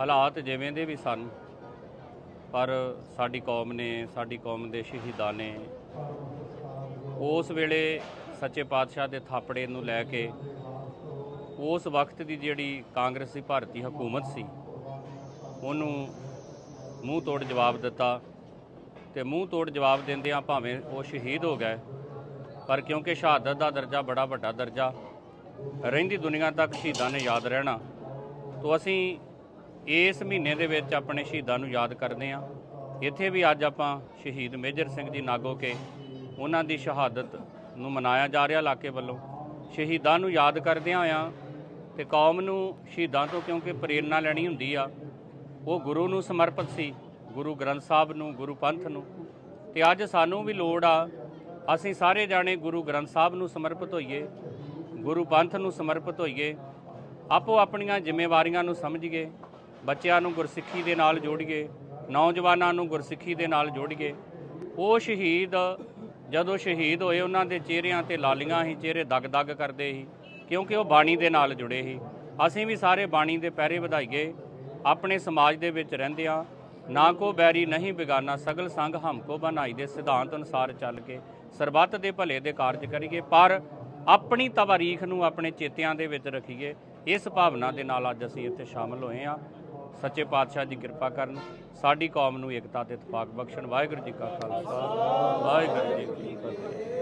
ਹਾਲਾਤ ਜਿਵੇਂ ਦੇ ਵੀ ਸਨ, ਪਰ ਸਾਡੀ ਕੌਮ ਨੇ, ਸਾਡੀ ਕੌਮ ਦੇ ਸ਼ਹੀਦਾਂ ਨੇ ਉਸ ਵੇਲੇ ਸੱਚੇ ਪਾਤਸ਼ਾਹ ਦੇ ਥਾਪੜੇ ਨੂੰ ਲੈ ਕੇ ਉਸ ਵਕਤ ਦੀ ਜਿਹੜੀ ਕਾਂਗਰਸੀ ਭਾਰਤੀ ਹਕੂਮਤ ਸੀ, ਉਹਨੂੰ ਮੂੰਹ ਤੋੜ ਜਵਾਬ ਦਿੱਤਾ ਤੇ ਮੂੰਹ ਤੋੜ ਜਵਾਬ ਦਿੰਦਿਆਂ ਭਾਵੇਂ ਉਹ ਸ਼ਹੀਦ ਹੋ ਗਏ, ਪਰ ਕਿਉਂਕਿ ਸ਼ਹਾਦਤ ਦਾ ਦਰਜਾ ਬੜਾ ਵੱਡਾ ਦਰਜਾ, ਰਹਿੰਦੀ ਦੁਨੀਆ ਤੱਕ ਸ਼ਹੀਦਾਂ ਨੇ ਯਾਦ ਰਹਿਣਾ, ਤੋਂ ਅਸੀਂ ਇਸ ਮਹੀਨੇ ਦੇ ਵਿੱਚ ਆਪਣੇ ਸ਼ਹੀਦਾਂ ਨੂੰ ਯਾਦ ਕਰਦੇ ਹਾਂ। ਇੱਥੇ ਵੀ ਅੱਜ ਆਪਾਂ ਸ਼ਹੀਦ ਮੇਜਰ ਸਿੰਘ ਜੀ ਨਾਗੋ ਕੇ ਉਹਨਾਂ ਦੀ ਸ਼ਹਾਦਤ ਨੂੰ ਮਨਾਇਆ ਜਾ ਰਿਹਾ ਇਲਾਕੇ ਵੱਲੋਂ। ਸ਼ਹੀਦਾਂ ਨੂੰ ਯਾਦ ਕਰਦਿਆਂ ਆ ਤੇ ਕੌਮ ਨੂੰ ਸ਼ਹੀਦਾਂ ਤੋਂ ਕਿਉਂਕਿ ਪ੍ਰੇਰਣਾ ਲੈਣੀ ਹੁੰਦੀ ਆ, ਉਹ ਗੁਰੂ ਨੂੰ ਸਮਰਪਿਤ ਸੀ, ਗੁਰੂ ਗ੍ਰੰਥ ਸਾਹਿਬ ਨੂੰ, ਗੁਰੂ ਪੰਥ ਨੂੰ। ਤੇ ਅੱਜ ਸਾਨੂੰ ਵੀ ਲੋੜ ਆ, ਅਸੀਂ ਸਾਰੇ ਜਾਣੇ ਗੁਰੂ ਗ੍ਰੰਥ ਸਾਹਿਬ ਨੂੰ ਸਮਰਪਿਤ ਹੋਈਏ, ਗੁਰੂ ਪੰਥ ਨੂੰ ਸਮਰਪਿਤ ਹੋਈਏ ਆਪੋ ਆਪਣੀਆਂ ਜ਼ਿੰਮੇਵਾਰੀਆਂ ਨੂੰ ਸਮਝੀਏ ਬੱਚਿਆਂ ਨੂੰ ਗੁਰਸਿੱਖੀ ਦੇ ਨਾਲ ਜੋੜੀਏ ਨੌਜਵਾਨਾਂ ਨੂੰ ਗੁਰਸਿੱਖੀ ਦੇ ਨਾਲ ਜੋੜੀਏ ਉਹ ਸ਼ਹੀਦ, ਜਦੋਂ ਸ਼ਹੀਦ ਹੋਏ, ਉਹਨਾਂ ਦੇ ਚਿਹਰਿਆਂ ਤੇ ਲਾਲੀਆਂ ਹੀ ਚਿਹਰੇ ਦਗ-ਦਗ ਕਰਦੇ ਸੀ, ਕਿਉਂਕਿ ਉਹ ਬਾਣੀ ਦੇ ਨਾਲ ਜੁੜੇ ਸੀ। ਅਸੀਂ ਵੀ ਸਾਰੇ ਬਾਣੀ ਦੇ ਪਹਿਰੇ ਵਧਾਈਏ ਆਪਣੇ ਸਮਾਜ ਦੇ ਵਿੱਚ ਰਹਿੰਦੇ ਆ ਨਾ ਕੋ ਬੈਰੀ ਨਹੀਂ ਬਿਗਾਨਾ, ਸਗਲ ਸੰਗ ਹਮਕੋ ਬਣਾਈ ਦੇ ਸਿਧਾਂਤ ਅਨੁਸਾਰ ਚੱਲ ਕੇ ਸਰਬੱਤ ਦੇ ਭਲੇ ਦੇ ਕਾਰਜ ਕਰੀਏ, ਪਰ ਆਪਣੀ ਤਵਾਰੀਖ ਨੂੰ ਆਪਣੇ ਚੇਤਿਆਂ ਦੇ ਵਿੱਚ ਰੱਖੀਏ। ਇਸ ਭਾਵਨਾ ਦੇ ਨਾਲ ਅੱਜ ਅਸੀਂ ਇੱਥੇ ਸ਼ਾਮਲ ਹੋਏ ਆ ਸੱਚੇ ਪਾਤਸ਼ਾਹ ਦੀ ਕਿਰਪਾ ਕਰਨ, ਸਾਡੀ ਕੌਮ ਨੂੰ ਏਕਤਾ ਤੇ ਇਤਫਾਕ ਬਖਸ਼ਣ। ਵਾਹਿਗੁਰੂ ਜੀ ਕਾ ਖਾਲਸਾ, ਵਾਹਿਗੁਰੂ ਜੀ ਕੀ ਫਤਿਹ।